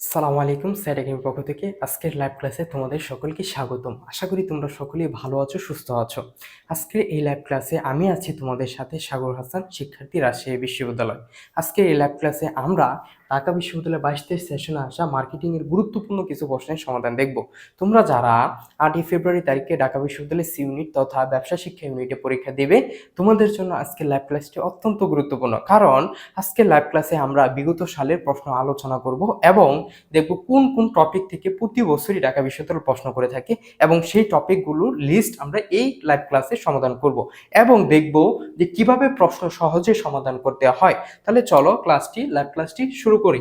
সালামু আলাইকুম, স্যার একাডেমির পক্ষ থেকে আজকের লাইভ ক্লাসে তোমাদের সকলকে স্বাগতম। আশা করি তোমরা সকলেই ভালো আছো, সুস্থ আছো। আজকের এই লাইভ ক্লাসে আমি আছি তোমাদের সাথে সাগর হাসান, শিক্ষার্থী রাজশাহী বিশ্ববিদ্যালয়। আজকের এই লাইভ ক্লাসে আমরা ঢাকা বিশ্ববিদ্যালয় বাইশদের সেশনে আসা মার্কেটিংয়ের গুরুত্বপূর্ণ কিছু প্রশ্নের সমাধান দেখব। তোমরা যারা আটই ফেব্রুয়ারি তারিখে ঢাকা বিশ্ববিদ্যালয়ের সি ইউনিট তথা ব্যবসা শিক্ষা ইউনিটে পরীক্ষা দেবে, তোমাদের জন্য আজকে লাইভ ক্লাসটি অত্যন্ত গুরুত্বপূর্ণ। কারণ আজকে লাইভ ক্লাসে আমরা বিগত সালের প্রশ্ন আলোচনা করব এবং দেখব কোন কোন টপিক থেকে প্রতি বছরই ঢাকা বিশ্ববিদ্যালয় প্রশ্ন করে থাকে এবং সেই টপিকগুলোর লিস্ট আমরা এই লাইভ ক্লাসে সমাধান করব এবং দেখব যে কীভাবে প্রশ্ন সহজে সমাধান করতে হয়। তাহলে চলো ক্লাসটি লাইভ ক্লাসটি শুরু করি।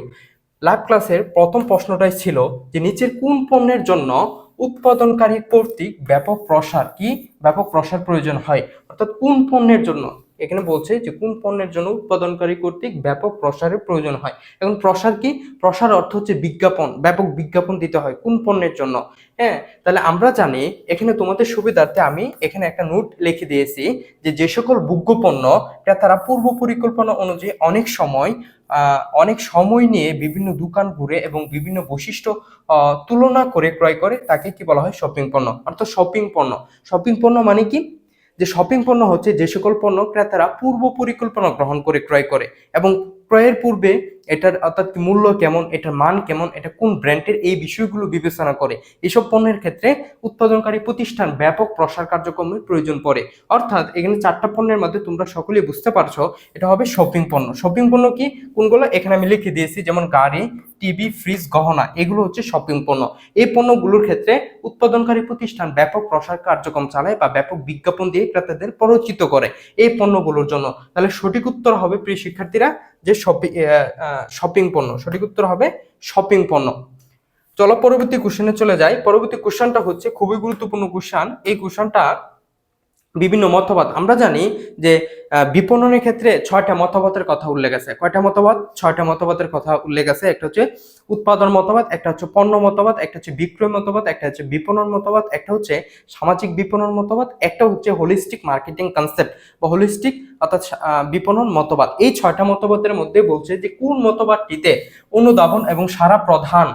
লাইভ ক্লাসের প্রথম প্রশ্নটাই ছিল যে নিচের কোন পণ্যের জন্য উৎপাদনকারী কর্তৃক ব্যাপক প্রসার কি? ব্যাপক প্রসার প্রয়োজন হয়। অর্থাৎ কোন পণ্যের জন্য? এখানে বলছে যে কোন পণ্যের জন্য উৎপাদনকারী কর্তৃক ব্যাপক প্রসারের প্রয়োজন হয়। এবং প্রসার কি? প্রসার অর্থ হচ্ছে বিজ্ঞাপন, ব্যাপক বিজ্ঞাপন দিতে হয় কোন পণ্যের জন্য। হ্যাঁ তাহলে আমরা জানি এখানে তোমাদের সুবিধার্থে আমি এখানে একটা নোট লিখে দিয়েছি যে যে সকল ভোগ্য পণ্য, এটা তারা পূর্ব পরিকল্পনা অনুযায়ী অনেক সময় অনেক সময় নিয়ে বিভিন্ন দোকান ঘুরে এবং বিভিন্ন বৈশিষ্ট্য তুলনা করে ক্রয় করে তাকে কি বলা হয় শপিং পণ্য। অর্থাৎ শপিং পণ্য। শপিং পণ্য মানে কি? যে শপিং পণ্য হচ্ছে যে সকল পণ্য ক্রেতারা পূর্ব পরিকল্পনা গ্রহণ করে ক্রয় করে এবং ক্রয়ের পূর্বে এটার অর্থাৎ মূল্য কেমন, এটার মান কেমন, এটা কোন ব্র্যান্ডের, এই বিষয়গুলো বিবেচনা করে এসব পণ্যের ক্ষেত্রে উৎপাদনকারী প্রতিষ্ঠান ব্যাপক প্রসার কার্যক্রমের প্রয়োজন পড়ে। অর্থাৎ এখানে চারটা পণ্যের মধ্যে তোমরা সকলেই বুঝতে পারছ, এটা হবে শপিং পণ্য। শপিং পণ্য কি? কোনগুলো? এখানে আমি লিখে দিয়েছি, যেমন গাড়ি, টিভি ফ্রিজ গহনা, এগুলো হচ্ছে শপিং পণ্য। এই পণ্যগুলোর ক্ষেত্রে উৎপাদনকারী প্রতিষ্ঠান ব্যাপক প্রসার কার্যক্রম চালায় বা ব্যাপক বিজ্ঞাপন দিয়ে ক্রেতাদের পরিচিত করে। এই পণ্যগুলোর জন্য। তাহলে সঠিক উত্তর হবে প্রিয় শিক্ষার্থীরা যে শপিং শপিং পণ্য। সঠিক উত্তর হবে শপিং পণ্য। চলো পরবর্তী কোশ্চেনে চলে যাই। পরবর্তী কোশ্চেনটা হচ্ছে খুবই গুরুত্বপূর্ণ কোশ্চেন এই কোশ্চেনটা বিভিন্ন মতবাদ। আমরা জানি যে বিপণনের ক্ষেত্রে ছয়টা মতবাদের কথা উল্লেখ আছে। কয়টা মতবাদ? ছয়টা মতবাদের কথা উল্লেখ আছে। একটা হচ্ছে উৎপাদন মতবাদ, একটা হচ্ছে পণ্য মতবাদ, একটা হচ্ছে বিক্রয় মতবাদ, একটা হচ্ছে বিপণন মতবাদ, একটা হচ্ছে সামাজিক বিপণন মতবাদ, একটা হচ্ছে হোলিস্টিক মার্কেটিং কনসেপ্ট বা হোলিস্টিক অর্থাৎ বিপণন মতবাদ। এই ছয়টা মতবাদের মধ্যে বলছে যে, কোন মতবাদটিতে অনুধাবন এবং সারা প্রধান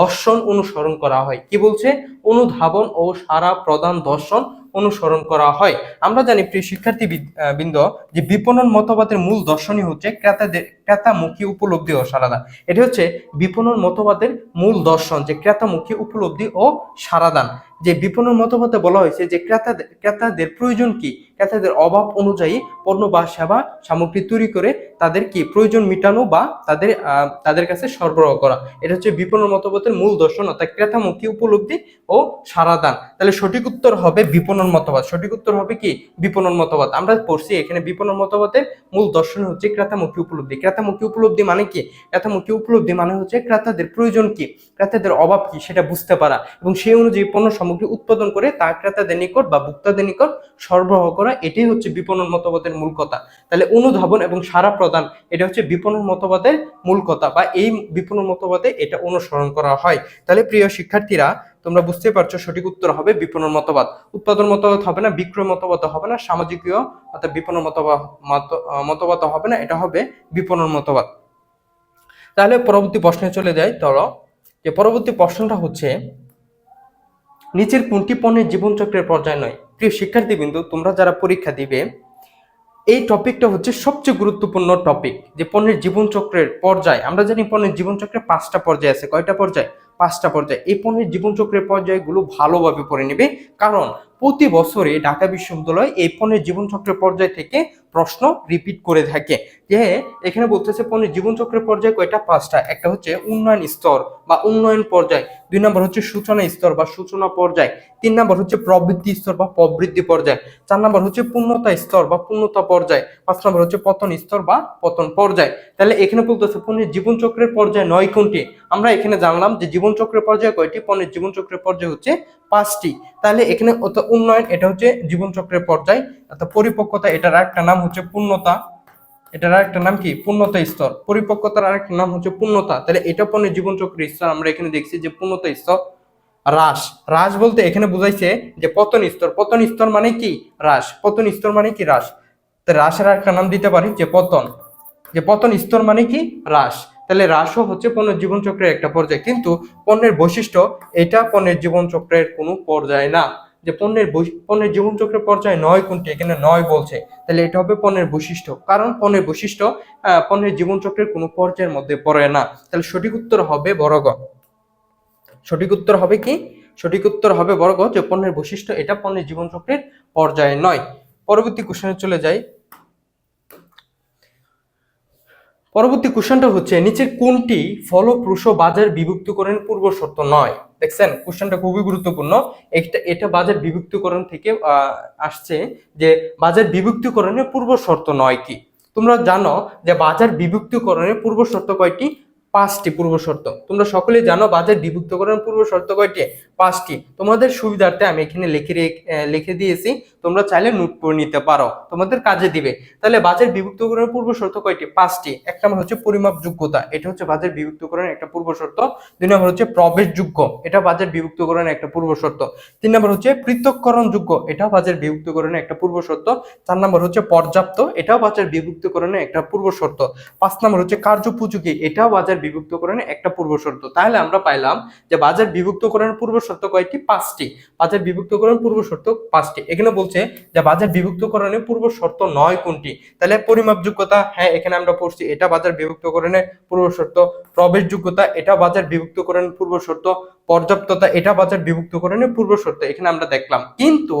দর্শন অনুসরণ করা হয়? কি বলছে? অনুধাবন ও সারা প্রধান দর্শন অনুসরণ করা হয়। আমরা জানি প্রিয় শিক্ষার্থী বৃন্দ, যে বিপণন মতবাদের মূল দর্শনই হচ্ছে ক্রেতাদের ক্রেতামুখী উপলব্ধি ও সারাদান এটা হচ্ছে বিপণন মতবাদের মূল দর্শন, যে ক্রেতামুখী উপলব্ধি ও সারাদান। যে বিপণন মতবাদে বলা হয়েছে যে ক্রেতাদের ক্রেতাদের প্রয়োজন কি? ক্রেতাদের অভাব অনুযায়ী পণ্য বা সেবা সামগ্রী তৈরি করে তাদের কি প্রয়োজন মেটানো বা তাদের তাদের কাছে সরবরাহ করা। এটা হচ্ছে বিপণন মতবাদের মূল দর্শন, অর্থাৎ ক্রেতামুখী উপলব্ধি ও সারাদান। তাহলে সঠিক উত্তর হবে বিপণন মতবাদ। সঠিক উত্তর হবে কি? বিপণন মতবাদ। আমরা পড়ছি এখানে বিপণন মতবাদের মূল দর্শন হচ্ছে ক্রেতামুখী উপলব্ধি। ক্রেতামুখী উপলব্ধি মানে কি? ক্রেতামুখী উপলব্ধি মানে হচ্ছে ক্রেতাদের প্রয়োজন কি? ক্রেতাদের অভাব কি? সেটা বুঝতে পারা। এবং সেই অনুযায়ী পণ্য সামগ্রী উৎপাদন করে তা ক্রেতাদের নিকট বা ভোক্তাদের নিকট সরবরাহ করা, এটাই হচ্ছে বিপণন মতবাদের মূল কথা। তাহলে অনুধাবন এবং সারা প্রদান, এটা হচ্ছে বিপণন মতবাদের মূল কথা বা এই বিপণন মতবাদে এটা অনুসরণ করা হয়। তাহলে প্রিয় শিক্ষার্থীরা তোমরা বুঝতে পারছ সঠিক উত্তর হবে বিপণন মতবাদ। উৎপাদন মতবাদ হবে না, বিক্রয় মতবাদ হবে না সামাজিকীয় অর্থাৎ বিপণন মতবাদ, মত- মতবাদ হবে না, এটা হবে বিপণন মতবাদ। তাহলে পরবর্তী প্রশ্নে চলে যাই, ধরো যে পরবর্তী প্রশ্নটা হচ্ছে, নিচের কোনটি পণ্যের জীবনচক্রের পর্যায় নয়? প্রিয় শিক্ষার্থীবৃন্দু, তোমরা যারা পরীক্ষা দিবে, এই টপিকটা হচ্ছে সবচেয়ে গুরুত্বপূর্ণ টপিক, যে পণ্যের জীবনচক্রের পর্যায়। আমরা জানি পণ্যের জীবনচক্রে পাঁচটা পর্যায় আছে, কয়টা পর্যায়? পাঁচটা পর্যায়ে। এই পণ্যের জীবনচক্রের পর্যায়গুলো ভালোভাবে পড়ে নেবে। কারণ প্রতি বছরে ঢাকা বিশ্ববিদ্যালয় এই পণ্যের জীবনচক্রের পর্যায় থেকে প্রশ্ন রিপিট করে থাকে। যে এখানে বলতেছে পণ্যের জীবনচক্রের পর্যায় কয়টা? পাঁচটা। একটা হচ্ছে উন্নয়ন স্তর বা উন্নয়ন পর্যায়। দুই নম্বর হচ্ছে সূচনা স্তর বা সূচনা পর্যায়। তিন নম্বর হচ্ছে প্রবৃদ্ধি স্তর বা প্রবৃদ্ধি পর্যায়। চার নম্বর হচ্ছে পূর্ণতা স্তর বা পূর্ণতা পর্যায়। পাঁচ নম্বর হচ্ছে পতন স্তর বা পতন পর্যায়। তাহলে এখানে বলতেছে পণ্যের জীবনচক্রের পর্যায় নয় কোনটি? আমরা এখানে জানলাম যে জীবনচক্রের পর্যায় কয়টি? পণ্যের জীবনচক্রের পর্যায় হচ্ছে পাঁচটি। তাহলে এখানে উন্নয়ন, এটা হচ্ছে জীবনচক্রের পর্যায়। অর্থাৎ পরিপক্কতা, এটার একটা নাম হচ্ছে পূর্ণতা। এটার আরেকটা নাম কি? পূর্ণতা স্তর। পরিপক্কতার আরেকটা নাম হচ্ছে পূর্ণতা। তাহলে এটা পণ্যের জীবনচক্রের স্তর আমরা এখানে দেখছি যে পূর্ণতা স্তর, হ্রাস। হ্রাস বলতে এখানে বুঝাইছে যে পতন স্তর। পতন স্তর মানে কি? হ্রাস। পতন স্তর মানে কি? হ্রাস। তো হ্রাসের একটা নাম দিতে পারি যে পতন। যে পতন স্তর মানে কি? হ্রাস। তাহলে হ্রাসও হচ্ছে পণ্যের জীবন চক্রের একটা পর্যায়। কিন্তু পণ্যের বৈশিষ্ট্য, এটা পণ্যের জীবন চক্রের কোনো পর্যায় না। যে পণ্যের পণ্যের জীবন চক্রের পর্যায় নয় কোনটি? এখানে নয় বলছে। তাহলে এটা হবে পণ্যের বৈশিষ্ট্য। কারণ পণ্যের বৈশিষ্ট্য পণ্যের জীবন চক্রের কোনো পর্যায়ের মধ্যে পড়ে না। তাহলে সঠিক উত্তর হবে বর্গ সঠিক উত্তর হবে কি? সঠিক উত্তর হবে বর্গ যে পণ্যের বৈশিষ্ট্য এটা পণ্যের জীবন চক্রের পর্যায়ে নয়। পরবর্তী কোশ্চেনে চলে যাই। পরবর্তী কোশ্চেনটা হচ্ছে, নিচের কোনটি ফলপ্রসূ বাজার বিভক্তকরণের পূর্ব শর্ত নয়? দেখছেন? কোশ্চেনটা খুবই গুরুত্বপূর্ণ। এটা এটা বাজার বিভক্তিকরণ থেকে আসছে যে বাজার বিভক্তিকরণের পূর্ব শর্ত নয় কি? তোমরা জানো যে বাজার বিভক্তিকরণের পূর্ব শর্ত কয়টি? পাঁচটি পূর্ব শর্ত। তোমরা সকলেই জানো বাজার বিভক্তকরণের পূর্ব শর্ত কয়টি? পাঁচটি। তোমাদের সুবিধার্থে আমি এখানে লিখে লিখে দিয়েছি। তোমরা চাইলে নোট করে নিতে পারো। তোমাদের কাজে দিবে। তাহলে বাজার বিভক্তকরণের পূর্ব শর্ত কয়টি? পাঁচটি। এক নম্বর হচ্ছে পরিমাপ যোগ্যতা। এটা হচ্ছে বাজার বিভক্তকরণের একটা পূর্ব শর্ত। দুই নম্বর হচ্ছে প্রবেশযোগ্য। এটা বাজার বিভক্তকরণের একটা পূর্ব শর্ত। তিন নম্বর হচ্ছে পৃথককরণ যোগ্য এটাও বাজার বিভক্তকরণের একটা পূর্ব শর্ত। চার নম্বর হচ্ছে পর্যাপ্ত। এটাও বাজার বিভক্তকরণের একটা পূর্ব শর্ত। পাঁচ নম্বর হচ্ছে কার্যোপযোগী এটাও বাজার বিভক্তকরণের একটা পূর্ব শর্ত। তাহলে আমরা পাইলাম যে বাজার বিভক্তকরণের পূর্ব শর্ত কয়টি? পাঁচটি। বাজার বিভক্তকরণ পূর্ব শর্ত পাঁচটি। এখানে বলছে যে বাজার বিভক্তকরণের পূর্ব শর্ত নয় কোনটি? তাহলে পরিমাপযোগ্যতা হ্যাঁ এখানে আমরা পড়ছি এটা বাজার বিভক্তকরণের পূর্ব শর্ত প্রবেশযোগ্যতা, এটা বাজার বিভক্তকরণের পূর্ব শর্ত পর্যাপ্ততা, এটা বাজার বিভক্তকরণের পূর্ব শর্ত এখানে আমরা দেখলাম। কিন্তু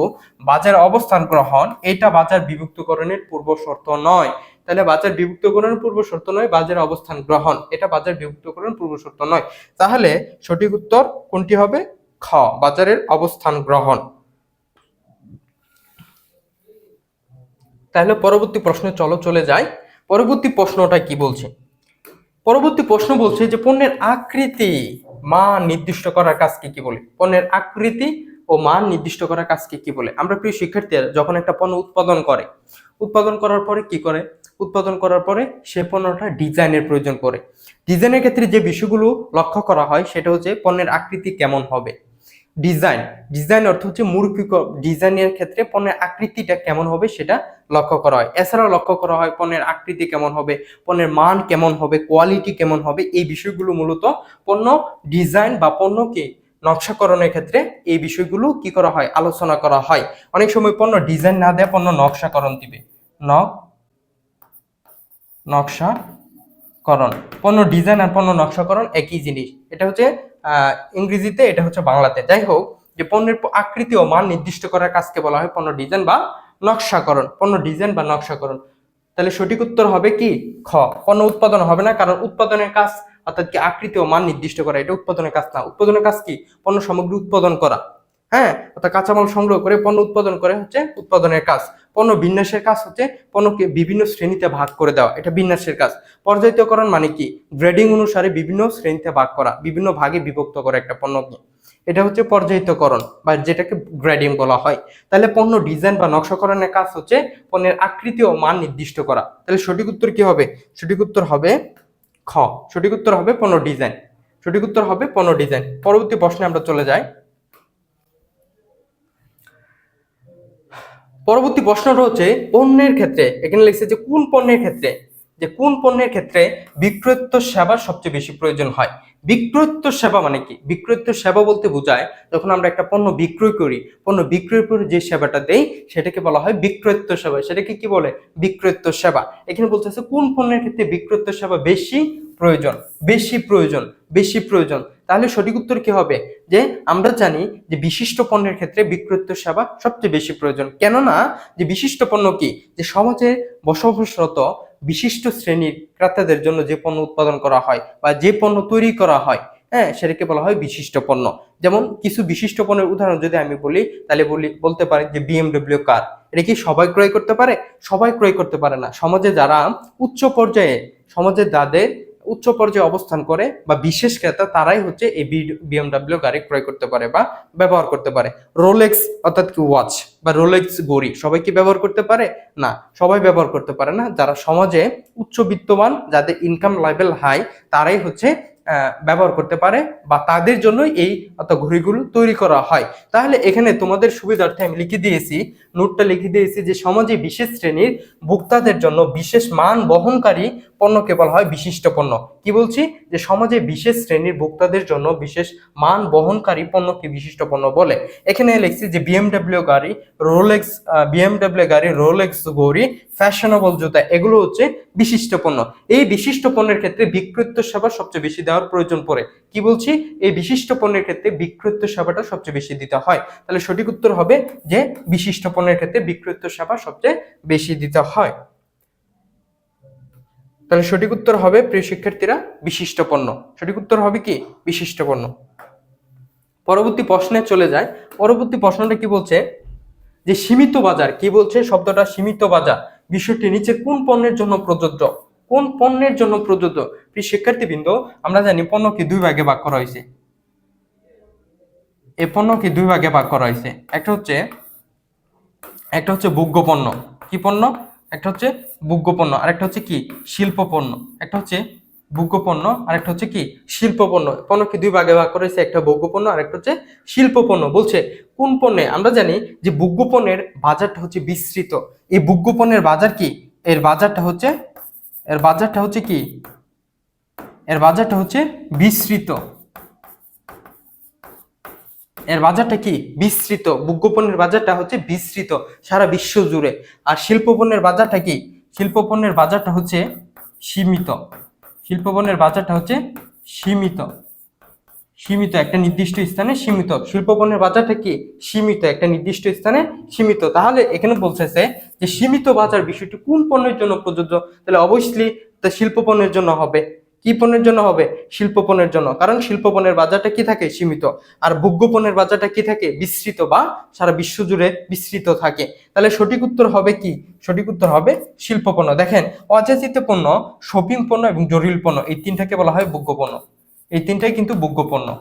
বাজার অবস্থান গ্রহণ, এটা বাজার বিভক্তকরণের পূর্ব শর্ত নয়। তাহলে বাজার বিভক্তকরণের পূর্ব শর্ত নয়, বাজার অবস্থান গ্রহণ, এটা বাজার বিভক্তকরণ পূর্ব শর্ত নয়। তাহলে সঠিক উত্তর কোনটি হবে? খ, বাজারের অবস্থান গ্রহণ। তাহলে পরবর্তী প্রশ্নে, চলো চলে যাই। পরবর্তী প্রশ্নটা কি বলছে? পরবর্তী প্রশ্ন বলছে যে, পণ্যের আকৃতি, মান নির্দিষ্ট করার কাজকে কি বলে? পণ্যের আকৃতি ও মান নির্দিষ্ট করার কাজকে কি বলে? আমরা প্রিয় শিক্ষার্থীরা যখন একটা পণ্য উৎপাদন করে, উৎপাদন করার পরে কি করে? উৎপাদন করার পরে সে পণ্যটা ডিজাইনের প্রয়োজন পড়ে। ডিজাইনের ক্ষেত্রে যে বিষয়গুলো লক্ষ্য করা হয়, সেটা হচ্ছে পণ্যের আকৃতি কেমন হবে। ডিজাইন ডিজাইন অর্থ হচ্ছে মৌখিক ডিজাইনের ক্ষেত্রে পণ্যের আকৃতিটা কেমন হবে সেটা লক্ষ্য করা হয়। এছাড়াও লক্ষ্য করা হয় পণ্যের আকৃতি কেমন হবে, পণ্যের মান কেমন হবে কোয়ালিটি কেমন হবে, এই বিষয়গুলো মূলত পণ্য ডিজাইন বা পণ্যকে নকশাকরণের ক্ষেত্রে এই বিষয়গুলো কি করা হয়, আলোচনা করা হয়। অনেক সময় পণ্য ডিজাইন না দেয় পণ্য নকশাকরণ দিবে। নক নকশাকরণ। পণ্য ডিজাইন আর পণ্য নকশাকরণ একই জিনিস। এটা হচ্ছে ইংরেজিতে এটা হচ্ছে বাংলাতে। যাই হোক, যে পণ্যের আকৃতি ও মান নির্দিষ্ট করার কাজকে বলা হয় পণ্য ডিজাইন বা নকশাকরণ। পণ্য ডিজাইন বা নকশাকরণ। তাহলে সঠিক উত্তর হবে কি? খ। পণ্য উৎপাদন হবে না, কারণ উৎপাদনের কাজ অর্থাৎ কি আকৃতি ও মান নির্দিষ্ট করা, এটা উৎপাদনের কাজ না। উৎপাদনের কাজ কি? পণ্য সামগ্রী উৎপাদন করা। হ্যাঁ অর্থাৎ কাঁচামাল সংগ্রহ করে পণ্য উৎপাদন করে হচ্ছে উৎপাদনের কাজ। পণ্য বিন্যাসের কাজ হচ্ছে পণ্যকে বিভিন্ন শ্রেণীতে ভাগ করে দেওয়া। এটা বিন্যাসের কাজ। পর্যায়িতকরণ মানে কি? গ্রেডিং অনুসারে বিভিন্ন শ্রেণীতে ভাগ করা, বিভিন্ন ভাগে বিভক্ত করা একটা পণ্যকে এটা হচ্ছে পর্যায়িতকরণ বা যেটাকে গ্রেডিং বলা হয়। তাহলে পণ্য ডিজাইন বা নকশাকরণের কাজ হচ্ছে পণ্যের আকৃতি ও মান নির্দিষ্ট করা। তাহলে সঠিক উত্তর কি হবে? সঠিক উত্তর হবে খ। সঠিক উত্তর হবে পণ্য ডিজাইন। সঠিক উত্তর হবে পণ্য ডিজাইন। পরবর্তী প্রশ্নে আমরা চলে যাই। পরবর্তী প্রশ্নটা হচ্ছে পণ্যের ক্ষেত্রে, এখানে লিখছে যে কোন পণ্যের ক্ষেত্রে, যে কোন পণ্যের ক্ষেত্রে বিক্রয়ত্ব সেবা সবচেয়ে বেশি প্রয়োজন হয়? বিক্রয়ত্ব সেবা মানে কি? বিক্রয়ত্ব সেবা বলতে বোঝায় যখন আমরা একটা পণ্য বিক্রয় করি, পণ্য বিক্রয়ের করে যে সেবাটা দেই, সেটাকে বলা হয় বিক্রয়ত্ব সেবা। সেটাকে কি বলে? বিক্রয়ত্ব সেবা। এখানে বলতেছে কোন পণ্যের ক্ষেত্রে বিক্রয়ত্ব সেবা বেশি প্রয়োজন? বেশি প্রয়োজন বেশি প্রয়োজন। তাহলে সঠিক উত্তর কি হবে? যে আমরা জানি যে বিশিষ্ট পণ্যের ক্ষেত্রে বিক্রয়ত্ব সেবা সবচেয়ে বেশি প্রয়োজন। কেননা যে বিশিষ্ট পণ্য কি? যে সমাজে বসবাসরত বিশিষ্ট শ্রেণির ক্রেতাদের জন্য যে পণ্য উৎপাদন করা হয় বা যে পণ্য তৈরি করা হয় হ্যাঁ সেটাকে বলা হয় বিশিষ্ট পণ্য। যেমন কিছু বিশিষ্ট পণ্যের উদাহরণ যদি আমি বলি, তাহলে বলি, বলতে পারি যে বিএমডব্লিউ কার এটা কি সবাই ক্রয় করতে পারে? সবাই ক্রয় করতে পারে না। সমাজে যারা উচ্চ পর্যায়ে, সমাজে যাদের উচ্চ পর্যায়ে অবস্থান করে বা বিশেষ ক্রেতা তারাই হচ্ছে এই বিএমডাব্লিউ গাড়ি ক্রয় করতে পারে বা ব্যবহার করতে পারে। রোলেক্স অর্থাৎ কি ওয়াচ বা রোলেক্স গড়ি সবাই কি ব্যবহার করতে পারে? না, সবাই ব্যবহার করতে পারে না। যারা সমাজে উচ্চ বিত্তমান যাদের ইনকাম লেভেল হাই তারাই হচ্ছে ব্যবহার করতে পারে বা তাদের জন্য এই ঘড়িগুলো তৈরি করা হয়। তাহলে এখানে তোমাদের সুবিধার্থে আমি লিখে দিয়েছি, নোটটা লিখে দিয়েছি যে সমাজে বিশেষ শ্রেণির ভোক্তাদের জন্য বিশেষ মান বহনকারী পণ্যকে বলা হয় বিশিষ্ট পণ্য। কি বলছি? যে সমাজে বিশেষ শ্রেণির ভোক্তাদের জন্য বিশেষ মান বহনকারী পণ্যকে বিশিষ্ট পণ্য বলে। এখানে লিখছি যে বিএমডাব্লিউ গাড়ি রোলেক্স বিএমডাব্লিউ গাড়ি রোলেক্স ঘড়ি ফ্যাশনেবল জুতা, এগুলো হচ্ছে বিশিষ্ট পণ্য। এই বিশিষ্ট পণ্যের ক্ষেত্রে বিক্রয়ত্ব সেবা সবচেয়ে বেশি দেওয়ার প্রয়োজন পড়ে। কি বলছি? এই বিশিষ্ট পণ্যের ক্ষেত্রে বিক্রয়ত্ব সেবাটা সবচেয়ে বেশি দিতে হয়। তাহলে সঠিক উত্তর হবে যে বিশিষ্ট পণ্যের ক্ষেত্রে বিক্রয়ত্ব সেবা সবচেয়ে বেশি দিতে হয়। তাহলে সঠিক উত্তর হবে, প্রিয় শিক্ষার্থীরা, বিশিষ্ট পণ্য। সঠিক উত্তর হবে কি? বিশিষ্ট পণ্য। পরবর্তী প্রশ্নে চলে যায় পরবর্তী প্রশ্নটা কি বলছে? যে সীমিত বাজার, কি বলছে? শব্দটা সীমিত বাজার। বিষয়টি নিচে কোন পণ্যের জন্য প্রযোজ্য? কোন পণ্যের জন্য প্রযোজ্য? প্রিয় শিক্ষার্থীবৃন্দ, আমরা জানি পণ্যকে দুই ভাগে ভাগ করা হয়েছে। পণ্য পণ্যকে দুই ভাগে ভাগ করা হয়েছে। একটা হচ্ছে একটা হচ্ছে ভোগ্য পণ্য। কি পণ্য? একটা হচ্ছে ভোগ্য পণ্য। আর একটা হচ্ছে কি? শিল্প পণ্য। একটা হচ্ছে ভোগ্য পণ্য আর একটা হচ্ছে কি শিল্প পণ্য পণ্যকে দুই ভাগে ভাগ করেছে একটা ভোগ্য পণ্য আর একটা হচ্ছে শিল্প পণ্য বলছে, কোন পণ্যে, আমরা জানি যে ভোগ্য পণ্যের বাজারটা হচ্ছে বিস্তৃত। এই ভোগ্য পণ্যের বাজার কি? এর বাজারটা হচ্ছে, এর বাজারটা হচ্ছে কি? এর বাজারটা হচ্ছে বিস্তৃত। এর বাজারটা কি? বিস্তৃত। ভোগ্যপণ্যের বাজারটা হচ্ছে বিস্তৃত, সারা বিশ্ব জুড়ে। আর শিল্পপণ্যের বাজারটা কি? শিল্পপণ্যের বাজারটা হচ্ছে সীমিত। শিল্পপণ্যের বাজারটা হচ্ছে সীমিত। সীমিত একটা নির্দিষ্ট স্থানে সীমিত। শিল্পবনের বাজারটা কি? সীমিত একটা নির্দিষ্ট স্থানে সীমিত। তাহলে এখানে বলতেছে যে সীমিত বাজার বিষয়টি কোন পণ্যের জন্য প্রযোজ্য? তাহলে অবশ্যই তা শিল্পপণ্যের জন্য হবে। কি পণ্যের জন্য হবে? শিল্প পণ্যের জন্য। কারণ শিল্প পণ্যের বাজারটা কি থাকে? সীমিত। আর ভোগ্য পণ্যের বাজারটা কি থাকে? বিস্তৃত বা সারা বিশ্ব জুড়ে বিস্তৃত থাকে। তাহলে সঠিক উত্তর হবে কি? সঠিক উত্তর হবে শিল্প পণ্য। দেখেন, অযাচিত পণ্য, শপিং পণ্য এবং জটিল পণ্য, এই তিনটাকে বলা হয় ভোগ্য পণ্য। এই তিনটাই কিন্তু ভোগ্য পণ্য।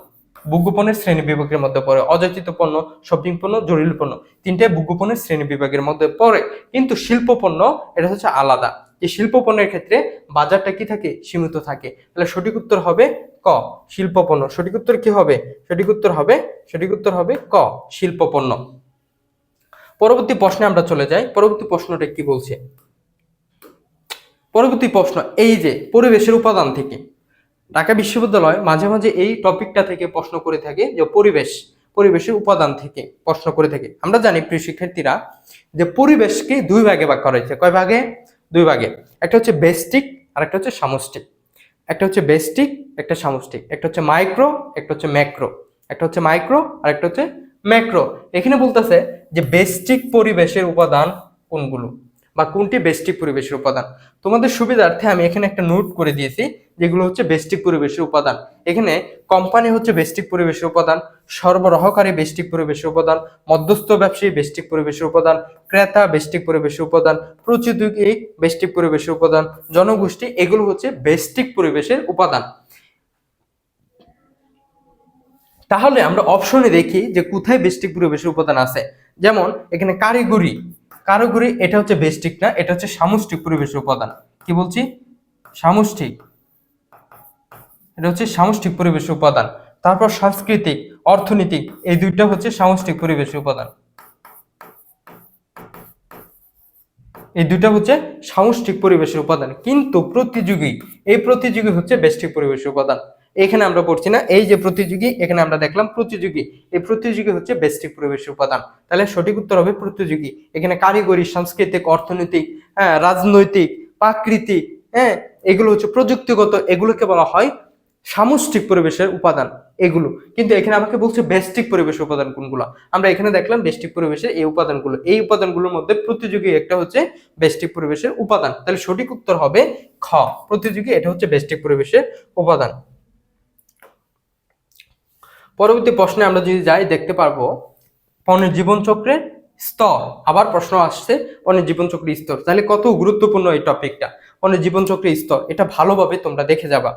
ভোগ্য পণ্যের শ্রেণি বিভাগের মধ্যে পড়ে। অযাচিত পণ্য, শপিং পণ্য জটিল পণ্য, তিনটাই ভোগ্য পণ্যের শ্রেণি বিভাগের মধ্যে পড়ে। কিন্তু শিল্প পণ্য, এটা হচ্ছে আলাদা। যে শিল্প পণ্যের ক্ষেত্রে বাজারটা কি থাকে? সীমিত থাকে। তাহলে সঠিক উত্তর হবে ক শিল্প পণ্য সঠিক উত্তর কি হবে? সঠিক উত্তর হবে, সঠিক উত্তর হবে ক শিল্প পণ্য পরবর্তী প্রশ্নে আমরা চলে যাই। পরবর্তী প্রশ্নটা কি বলছে? পরবর্তী প্রশ্ন, এই যে পরিবেশের উপাদান থেকে। ঢাকা বিশ্ববিদ্যালয় মাঝে মাঝে এই টপিকটা থেকে প্রশ্ন করে থাকে যে পরিবেশ, পরিবেশের উপাদান থেকে প্রশ্ন করে থাকে। আমরা জানি প্রিয় শিক্ষার্থীরা যে পরিবেশকে দুই ভাগে ভাগ করা হয়েছে। কয় ভাগে? দুই ভাগে, একটা হচ্ছে বেস্টিক আর একটা হচ্ছে সামষ্টিক। একটা হচ্ছে বেস্টিক, একটা সামষ্টিক। একটা হচ্ছে মাইক্রো, একটা হচ্ছে ম্যাক্রো। একটা হচ্ছে মাইক্রো আর একটা হচ্ছে ম্যাক্রো। এখানে বলতেছে যে বেস্টিক পরিবেশের উপাদান কোনগুলো বা কোনটি বেস্টিক পরিবেশের উপাদান? তোমাদের সুবিধার্থে আমি এখানে একটা নোট করে দিয়েছি। যেগুলো হচ্ছে বেস্টিক পরিবেশের উপাদান। এখানে কোম্পানি হচ্ছে বেস্টিক পরিবেশের উপাদান, সরবরাহকারী বেস্টিক পরিবেশের উপাদান, মধ্যস্থ ব্যবসায়ী বেস্টিক পরিবেশের উপাদান, ক্রেতা বেস্টিক পরিবেশের উপাদান প্রতিযোগী বেস্টিক পরিবেশের উপাদান, জনগোষ্ঠী এগুলো হচ্ছে বেস্টিক পরিবেশের উপাদান। তাহলে আমরা অপশনে দেখি যে কোথায় বেস্টিক পরিবেশের উপাদান আছে। যেমন এখানে কারিগরি। কারিগরি এটা হচ্ছে বেস্টিক না, এটা হচ্ছে সামষ্টিক পরিবেশের উপাদান। কি বলছি? সামষ্টিক। এটা হচ্ছে সামষ্টিক পরিবেশের উপাদান। তারপর সাংস্কৃতিক, অর্থনৈতিক, এই দুইটা হচ্ছে সামষ্টিক পরিবেশের উপাদান। এই দুইটা হচ্ছে সামষ্টিক পরিবেশের উপাদান। কিন্তু প্রতিযোগী, এই প্রতিযোগী হচ্ছে বেষ্টিক পরিবেশের উপাদান। এখানে আমরা পড়ছি না, এই যে প্রতিযোগী, এখানে আমরা দেখলাম প্রতিযোগী। এই প্রতিযোগী হচ্ছে বেষ্টিক পরিবেশের উপাদান। তাহলে সঠিক উত্তর হবে প্রতিযোগী। এখানে কারিগরি, সাংস্কৃতিক, অর্থনৈতিক হ্যাঁ রাজনৈতিক, প্রাকৃতিক হ্যাঁ এগুলো হচ্ছে প্রযুক্তিগত, এগুলোকে বলা হয় সামষ্টিক পরিবেশের উপাদান এগুলো। কিন্তু এখানে আমাকে বলছে বেস্টিক পরিবেশের উপাদান কোনগুলো? আমরা এখানে দেখলাম বেস্টিক পরিবেশের এই উপাদানগুলো। এই উপাদানগুলোর মধ্যে প্রতিযোগী একটা হচ্ছে বেস্টিক পরিবেশের উপাদান। তাহলে সঠিক উত্তর হবে খ। প্রতিযোগী এটা হচ্ছে বেস্টিক পরিবেশের উপাদান। পরবর্তী প্রশ্নে আমরা যদি যাই, দেখতে পারব পণ্যের জীবনচক্রের স্তর। আবার প্রশ্ন আসছে পণ্যের জীবনচক্রের স্তর। তাহলে কত গুরুত্বপূর্ণ এই টপিকটা পণ্যের জীবনচক্রের স্তর, এটা ভালোভাবে তোমরা দেখে যাবা।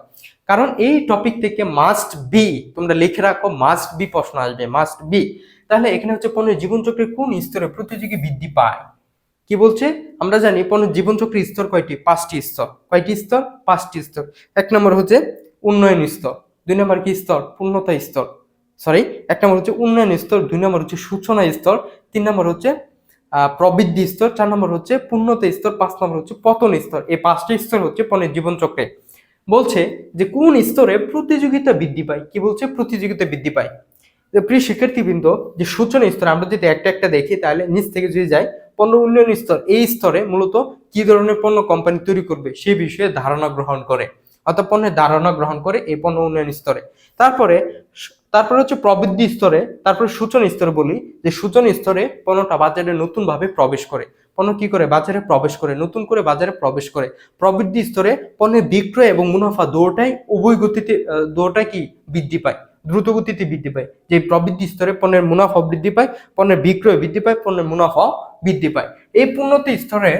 কারণ এই টপিক থেকে মাস্ট বি তোমরা লিখে রাখো মাস্ট বি প্রশ্ন আসবে মাস্ট বি তাহলে এখানে হচ্ছে পণ্যের জীবনচক্রের কোন স্তরে প্রতিযোগী বৃদ্ধি পায়? কি বলছে? আমরা জানি পণ্যের জীবনচক্রের স্তর কয়টি? পাঁচটি স্তর। কয়টি স্তর? পাঁচটি স্তর। এক নম্বর হচ্ছে উন্নয়ন স্তর। দুই নম্বর কি স্তর? পূর্ণতা স্তর। সরি এক নম্বর হচ্ছে উন্নয়ন স্তর, দুই নম্বর হচ্ছে সূচনা স্তর, তিন নম্বর হচ্ছে প্রবৃদ্ধি স্তর চার নম্বর হচ্ছে পূর্ণতা স্তর, পাঁচ নম্বর হচ্ছে পতন স্তর। এই পাঁচটি স্তর হচ্ছে পণ্যের জীবন চক্রে বলছে যে কোন স্তরে প্রতিযোগিতা বৃদ্ধি পায়? কি বলছে? প্রতিযোগিতা বৃদ্ধি পায়। প্রিয় শিক্ষার্থীবৃন্দ, যে সূচনা স্তর, আমরা যদি একটা একটা দেখি, তাহলে নিচ থেকে যদি যাই, পণ্য উন্নয়ন স্তর, এই স্তরে মূলত কি ধরনের পণ্য কোম্পানি তৈরি করবে? সেই বিষয়ে ধারণা গ্রহণ করে। অর্থাৎ পণ্যের ধারণা গ্রহণ করে এই পণ্য উন্নয়ন স্তরে। তারপরে তারপরে হচ্ছে প্রবৃদ্ধি স্তরে তারপরে সূচনা স্তরে বলি যে সূচন স্তরে পণ্যটা বাজারে নতুন ভাবে প্রবেশ করে। পণ্য কি করে? বাজারে প্রবেশ করে নতুন করে বাজারে প্রবেশ করে। প্রবৃদ্ধি স্তরে পণ্যের বিক্রয় এবং মুনাফা দুটোটাই উভয় গতিতে আহ, দুটোটাই কি বৃদ্ধি পায়? দ্রুত গতিতে বৃদ্ধি পায়। যে প্রবৃদ্ধি স্তরে পণ্যের মুনাফা বৃদ্ধি পায় পণ্যের বিক্রয় বৃদ্ধি পায় পণ্যের মুনাফা বৃদ্ধি পায়। এই পূর্ণত স্তরে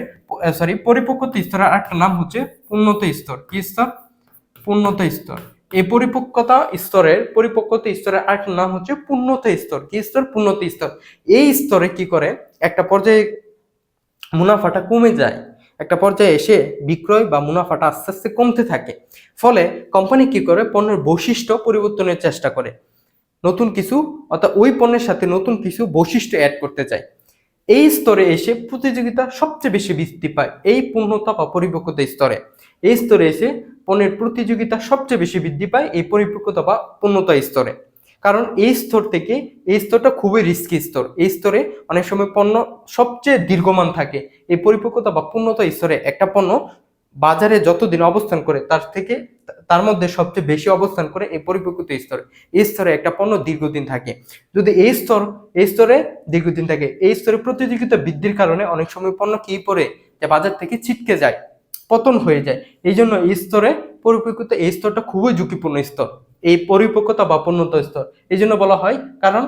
সরি পরিপক্কতা স্তরের আরেকটা নাম হচ্ছে পূর্ণত স্তর। কি স্তর? পূর্ণতা স্তর। এই পরিপক্কতা স্তরের পরিপক্কতা স্তরের আরেকটা নাম হচ্ছে পূর্ণতা স্তর। কি স্তর? পূর্ণতা স্তর। এই স্তরে কি করে? একটা পর্যায়ে মুনাফাটা কমে যায়, একটা পর্যায়ে এসে বিক্রয় বা মুনাফাটা আস্তে আস্তে কমতে থাকে। ফলে কোম্পানি কি করে? পণ্যের বৈশিষ্ট্য পরিবর্তনের চেষ্টা করে। নতুন কিছু অর্থাৎ ওই পণ্যের সাথে নতুন কিছু বৈশিষ্ট্য অ্যাড করতে চায়। এই স্তরে এসে প্রতিযোগিতা সবচেয়ে বেশি বৃদ্ধি পায় এই পূর্ণতা বা পরিপক্কতা স্তরে। এই স্তরে এসে পণ্যের প্রতিযোগিতা সবচেয়ে বেশি বৃদ্ধি পায় এই পরিপক্কতা বা পূর্ণতা স্তরে। কারণ এই স্তর থেকে এই স্তরটা খুবই রিস্কি স্তর। এই স্তরে অনেক সময় পণ্য সবচেয়ে দীর্ঘমান থাকে। এই পরিপক্কতা বা পূর্ণতা স্তরে একটা পণ্য বাজারে যতদিন অবস্থান করে, তার থেকে তার মধ্যে সবচেয়ে বেশি অবস্থান করে এই পরিপক্কতা স্তরে। এই স্তরে একটা পণ্য দীর্ঘদিন থাকে। যদি এই স্তর, এই স্তরে দীর্ঘদিন থাকে, এই স্তরে প্রতিযোগিতা বৃদ্ধির কারণে অনেক সময় পণ্য কি পড়ে, যে বাজার থেকে ছিটকে যায়। পতন হয়ে যায়। এই জন্য এই স্তরে পরিপক্কতা, এই স্তরটা খুবই ঝুঁকিপূর্ণ স্তর। এই পরিপক্কতা বা পূর্ণতা স্তর। এই জন্য বলা হয় কারণ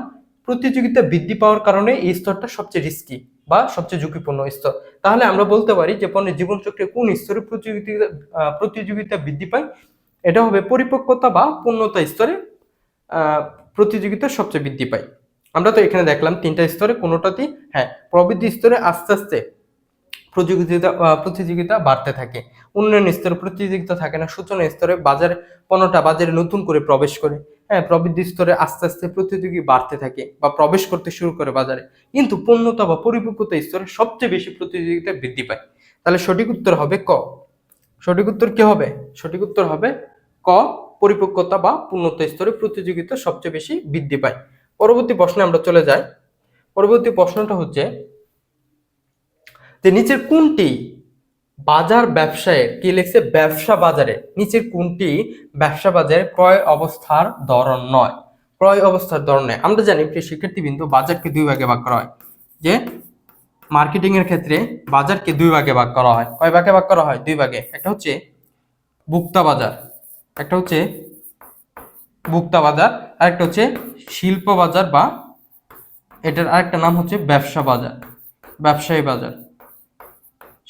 প্রতিযোগিতা বৃদ্ধি পাওয়ার কারণে এই স্তরটা সবচেয়ে রিস্কি বা সবচেয়ে ঝুঁকিপূর্ণ স্তর। তাহলে আমরা বলতে পারি যে পণ্যের জীবনচক্রে কোন স্তরে প্রতিযোগিতা প্রতিযোগিতা বৃদ্ধি পায়? এটা হবে পরিপক্কতা বা পূর্ণতা স্তরে প্রতিযোগিতা সবচেয়ে বৃদ্ধি পায়। আমরা তো এখানে দেখলাম তিনটা স্তরে কোনোটাতেই হ্যাঁ প্রবৃদ্ধি স্তরে আস্তে আস্তে প্রতিযোগিতা প্রতিযোগিতা বাড়তে থাকে। উন্নয়ন স্তরে প্রতিযোগিতা থাকে না, সূচনা স্তরে বাজার পণ্যটা বাজারে নতুন করে প্রবেশ করে। হ্যাঁ প্রবৃদ্ধি স্তরে আস্তে আস্তে প্রতিযোগী বাড়তে থাকে বা প্রবেশ করতে শুরু করে বাজারে। কিন্তু পূর্ণতা বা পরিপক্কতা স্তরে সবচেয়ে বেশি প্রতিযোগিতা বৃদ্ধি পায়। তাহলে সঠিক উত্তর হবে ক। সঠিক উত্তর কি হবে? সঠিক উত্তর হবে ক, পরিপক্কতা বা পূর্ণতা স্তরে প্রতিযোগিতা সবচেয়ে বেশি বৃদ্ধি পায়। পরবর্তী প্রশ্নে আমরা চলে যাই। পরবর্তী প্রশ্নটা হচ্ছে যে নিচের কোনটি বাজার ব্যবসায়ের, কি লিখছে? ব্যবসা বাজারে। নিচের কোনটি ব্যবসা বাজারে ক্রয় অবস্থার ধরন নয়। ক্রয় অবস্থার ধরন নয়। আমরা জানি, প্রিয় শিক্ষার্থীবৃন্দ, বাজারকে দুই ভাগে ভাগ করা হয়। যে মার্কেটিং এর ক্ষেত্রে বাজারকে দুই ভাগে ভাগ করা হয়। কয় ভাগে ভাগ করা হয়? দুই ভাগে। একটা হচ্ছে ভুক্তা বাজার, একটা হচ্ছে ভুক্তা বাজার আর একটা হচ্ছে শিল্প বাজার বা এটার আরেকটা নাম হচ্ছে ব্যবসা বাজার, ব্যবসায়ী বাজার।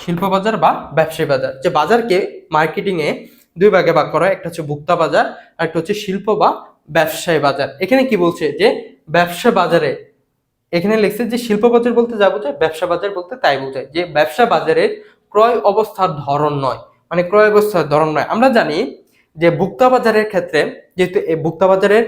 শিল্প বাজার বা ব্যবসায়ী বাজার। যে বাজারকে মার্কেটিংয়ে দুই ভাগে ভাগ করা একটা হচ্ছে ভুক্তা বাজার আর একটা হচ্ছে শিল্প বা ব্যবসায়ী বাজার। এখানে কি বলছে যে ব্যবসা বাজারে, এখানে লিখছে যে শিল্প বাজার বলতে যা বোঝায়, ব্যবসা বাজার বলতে তাই বোঝায় যে ব্যবসা বাজারের ক্রয় অবস্থার ধরন নয়। মানে ক্রয় অবস্থার ধরন নয়। আমরা জানি যে ভুক্তা বাজারের ক্ষেত্রে যেহেতু এই ভুক্তা বাজারের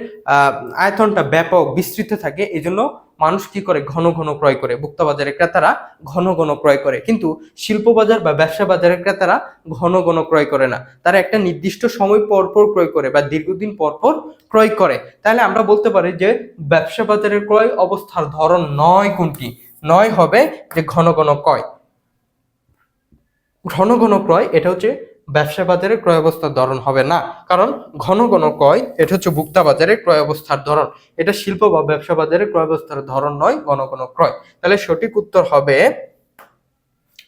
আয়তনটা ব্যাপক বিস্তৃত থাকে এই জন্য মানুষ কি করে? ঘন ঘন ক্রয় করে। ভুক্তা বাজারের ক্রেতারা ঘন ঘন ক্রয় করে। কিন্তু শিল্প বাজার বা ব্যবসা বাজারের ক্রেতারা ঘন ঘন ক্রয় করে না। তারা একটা নির্দিষ্ট সময় পর পর ক্রয় করে বা দীর্ঘদিন পর পর ক্রয় করে। তাহলে আমরা বলতে পারি যে ব্যবসা বাজারের ক্রয় অবস্থার ধরন নয় কোনটি? নয় হবে যে ঘন ঘন ক্রয়। ঘন ঘন ক্রয়, এটা হচ্ছে ব্যবসা বাজারে ক্রয় অবস্থার ধরন হবে না। কারণ ঘন ঘন ক্রয় এটা হচ্ছে ভুক্তা বাজারে ক্রয় অবস্থার ধরন। এটা শিল্প বা ব্যবসা বাজারে ক্রয় অবস্থার ধরন নয়, ঘন ঘন ক্রয়। তাহলে সঠিক উত্তর হবে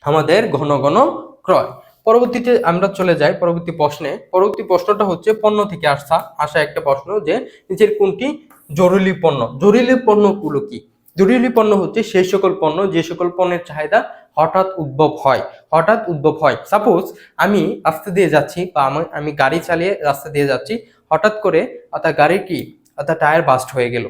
আমাদের ঘন ঘন ক্রয়। পরবর্তীতে আমরা চলে যাই পরবর্তী প্রশ্নে। পরবর্তী প্রশ্নটা হচ্ছে পণ্য থেকে আসা আসা একটা প্রশ্ন যে নিচের কোনটি? জরুরি পণ্য। জরুরি পণ্যগুলো কি? জরুরি পণ্য হচ্ছে সেই সকল পণ্য, যে সকল পণ্যের চাহিদা হঠাৎ উদ্ভব হয়, হঠাৎ উদ্ভব হয়। সাপোজ আমি রাস্তা দিয়ে যাচ্ছি বা আমি- গাড়ি চালিয়ে রাস্তা দিয়ে যাচ্ছি, হঠাৎ করে অর্থাৎ গাড়ির কি অর্থাৎ টায়ার বাস্ট হয়ে গেল।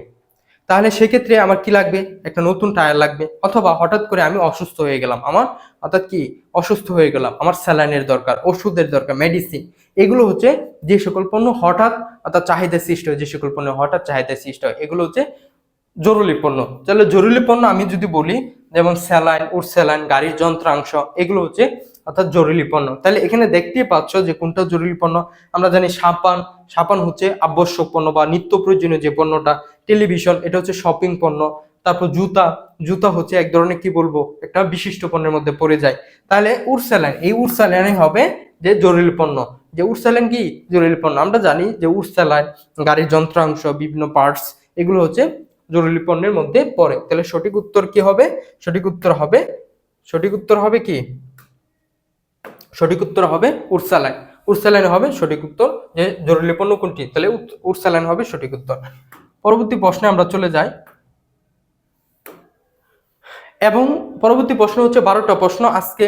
তাহলে সেক্ষেত্রে আমার কি লাগবে? একটা নতুন টায়ার লাগবে। অথবা হঠাৎ করে আমি অসুস্থ হয়ে গেলাম। আমার অর্থাৎ কি, অসুস্থ হয়ে গেলাম। আমার স্যালাইনের দরকার, ওষুধের দরকার মেডিসিন এগুলো হচ্ছে যে সকল পণ্য হঠাৎ অর্থাৎ চাহিদা সৃষ্টি হয়, যে সকল পণ্য হঠাৎ চাহিদা সৃষ্টি হয়, এগুলো হচ্ছে জরুরি পণ্য। তাহলে জরুরি পণ্য আমি যদি বলি যেমন স্যালাইন, উড স্যালাইন, গাড়ির যন্ত্রাংশ, এগুলো হচ্ছে অর্থাৎ জরুরি পণ্য। তাহলে এখানে দেখতেই পাচ্ছ যে কোনটা জরুরি পণ্য? আমরা জানি সাবান সাবান হচ্ছে আবশ্যক পণ্য বা নিত্য প্রয়োজনীয় যে পণ্যটা, টেলিভিশন, এটা হচ্ছে শপিং পণ্য, তারপর জুতা জুতা হচ্ছে এক ধরনের কি বলব? একটা বিশিষ্ট পণ্যের মধ্যে পড়ে যায়। তাহলে উডস্যালাইন এই উডস্যালাইনে হবে যে জরুরি পণ্য। যে উডস্যালাইন কি? জরুরি পণ্য। আমরা জানি যে উডস্যালাইন গাড়ির যন্ত্রাংশ, বিভিন্ন পার্টস, এগুলো হচ্ছে জরুরি পণ্যের মধ্যে পড়ে। তাহলে সঠিক উত্তর কি হবে? সঠিক উত্তর হবে, সঠিক উত্তর হবে কি? সঠিক উত্তর হবে উডস্যালাইন উডস্যালাইন হবে সঠিক উত্তর যে জরুরি পণ্য কোনটি? তাহলে উডস্যালাইন হবে সঠিক উত্তর। পরবর্তী প্রশ্নে আমরা চলে যাই। এবং পরবর্তী প্রশ্ন হচ্ছে বারোটা প্রশ্ন। আজকে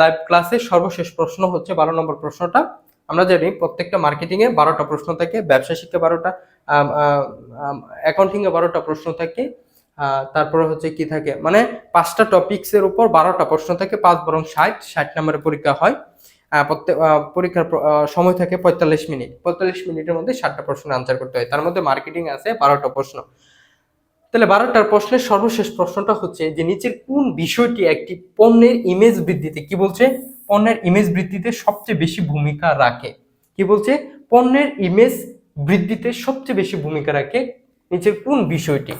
লাইভ ক্লাসে সর্বশেষ প্রশ্ন হচ্ছে বারো নম্বর প্রশ্নটা। আমরা জানি প্রত্যেকটা মার্কেটিংয়ে বারোটা প্রশ্ন থাকে, ব্যবসা শিক্ষা বারোটা। অ্যাকাউন্টিং এ বারোটা প্রশ্ন থাকে তারপরে হচ্ছে কি থাকে মানে পাঁচটা টপিকস এর উপর বারোটা প্রশ্ন থাকে, পাঁচ বরং ষাট ষাট নম্বরের পরীক্ষা হয় প্রত্যেক পরীক্ষার সময় থাকে পঁয়তাল্লিশ মিনিট, পঁয়তাল্লিশ মিনিটের মধ্যে ষাটটা প্রশ্ন আনসার করতে হয়, তার মধ্যে মার্কেটিং আছে, বারোটা প্রশ্ন। তাহলে বারোটার প্রশ্নের সর্বশেষ প্রশ্নটা হচ্ছে যে নিচের কোন বিষয়টি একটি পণ্যের ইমেজ বৃদ্ধিতে, কি বলছে? পণ্যের ইমেজ বৃদ্ধিতে সবচেয়ে বেশি ভূমিকা রাখে। কি বলছে? পণ্যের ইমেজ বৃদ্ধিতে সবচেয়ে বেশি ভূমিকা রাখে নিচের কোন বিষয়টি?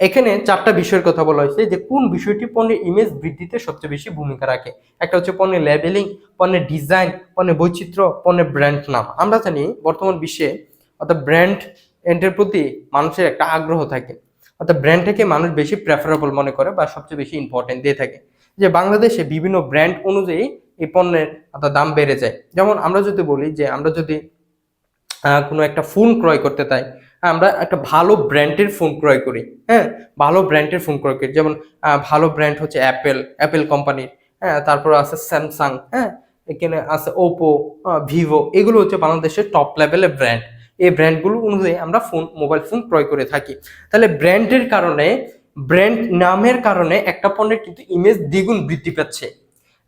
এখানে চারটা বিষয়ের কথা বলা হয়েছে যে কোন বিষয়টি পণ্যের ইমেজ বৃদ্ধিতে সবচেয়ে বেশি ভূমিকা রাখে? একটা হচ্ছে পণ্যের লেবেলিং পণ্যের ডিজাইন পণ্যের বৈচিত্র্য, পণ্যের ব্র্যান্ড নাম। আমরা জানি বর্তমান বিশ্বে অর্থাৎ ব্র্যান্ড এন্ডের প্রতি মানুষের একটা আগ্রহ থাকে। অর্থাৎ ব্র্যান্ডটাকে মানুষ বেশি প্রেফারেবল মনে করে বা সবচেয়ে বেশি ইম্পর্টেন্ট দিয়ে থাকে। যে বাংলাদেশে বিভিন্ন ব্র্যান্ড অনুযায়ী এই পণ্যের অর্থাৎ দাম বেড়ে যায়। যেমন আমরা যদি বলি যে আমরা যদি কোনো একটা ফোন ক্রয় করতে চাই আমরা একটা ভালো ব্র্যান্ডের ফোন ক্রয় করি হ্যাঁ? ভালো ব্র্যান্ডের ফোন ক্রয় করি, যেমন ভালো ব্র্যান্ড হচ্ছে অ্যাপেল অ্যাপেল কোম্পানির হ্যাঁ? তারপর আছে স্যামসাং হ্যাঁ? এখানে আছে ওপো ভিভো এগুলো হচ্ছে বাংলাদেশের টপ লেভেলের ব্র্যান্ড এই ব্র্যান্ডগুলো অনুযায়ী আমরা ফোন মোবাইল ফোন ক্রয় করে থাকি। তাহলে ব্র্যান্ডের কারণে ব্র্যান্ড নামের কারণে একটা পণ্যের কিন্তু ইমেজ দ্বিগুণ বৃদ্ধি পাচ্ছে।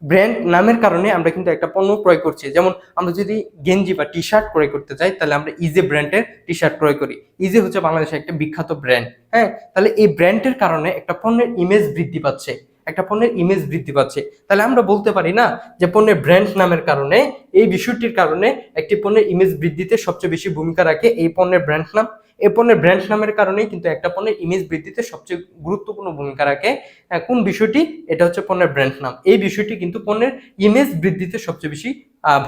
ব্র্যান্ড নামের কারণে আমরা কিন্তু একটা পণ্য ক্রয় করছি। যেমন আমরা যদি গেঞ্জি বা টি শার্ট ক্রয় করতে চাই তাহলে আমরা ইজে ব্র্যান্ডের টি শার্ট ক্রয় করি। ইজে হচ্ছে বাংলাদেশের একটা বিখ্যাত ব্র্যান্ড হ্যাঁ? তাহলে এই ব্র্যান্ডের কারণে একটা পণ্যের ইমেজ বৃদ্ধি পাচ্ছে। একটা পণ্যের ইমেজ বৃদ্ধি পাচ্ছে। তাহলে আমরা বলতে পারি না যে পণ্যের ব্র্যান্ড নামের কারণে, এই বিষয়টির কারণে একটি পণ্যের ইমেজ বৃদ্ধিতে সবচেয়ে বেশি ভূমিকা রাখে এই পণ্যের ব্র্যান্ড নাম। এই পণ্যের ব্র্যান্ড নামের কারণেই কিন্তু একটা পণ্যের ইমেজ বৃদ্ধিতে সবচেয়ে গুরুত্বপূর্ণ ভূমিকা রাখে। কোন বিষয়টি? এটা হচ্ছে পণ্যের ব্র্যান্ড নাম। এই বিষয়টি কিন্তু পণ্যের ইমেজ বৃদ্ধিতে সবচেয়ে বেশি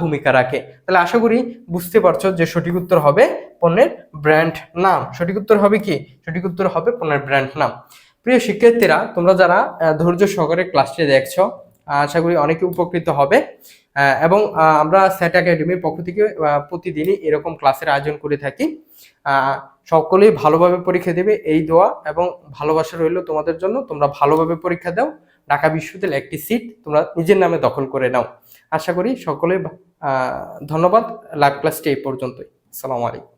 ভূমিকা রাখে। তাহলে আশা করি বুঝতে পারছ যে সঠিক উত্তর হবে পণ্যের ব্র্যান্ড নাম। সঠিক উত্তর হবে কি? সঠিক উত্তর হবে পণ্যের ব্র্যান্ড নাম। প্রিয় শিক্ষার্থীরা, তোমরা যারা ধৈর্য সহকারে ক্লাসটি দেখছ আশা করি অনেকে উপকৃত হবে। এবং আমরা স্যাট একাডেমির পক্ষ থেকে প্রতিদিনই এরকম ক্লাসের আয়োজন করে থাকি। সকলেই ভালোভাবে পরীক্ষা দেবে এই দোয়া এবং ভালোবাসা রইল তোমাদের জন্য। তোমরা ভালোভাবে পরীক্ষা দাও। ঢাকা বিশ্ববিদ্যালয় একটি সিট তোমরা নিজের নামে দখল করে নাও। আশা করি সকলে ধন্যবাদ। লাইভ ক্লাসটি এই পর্যন্তই। আসসালামু আলাইকুম।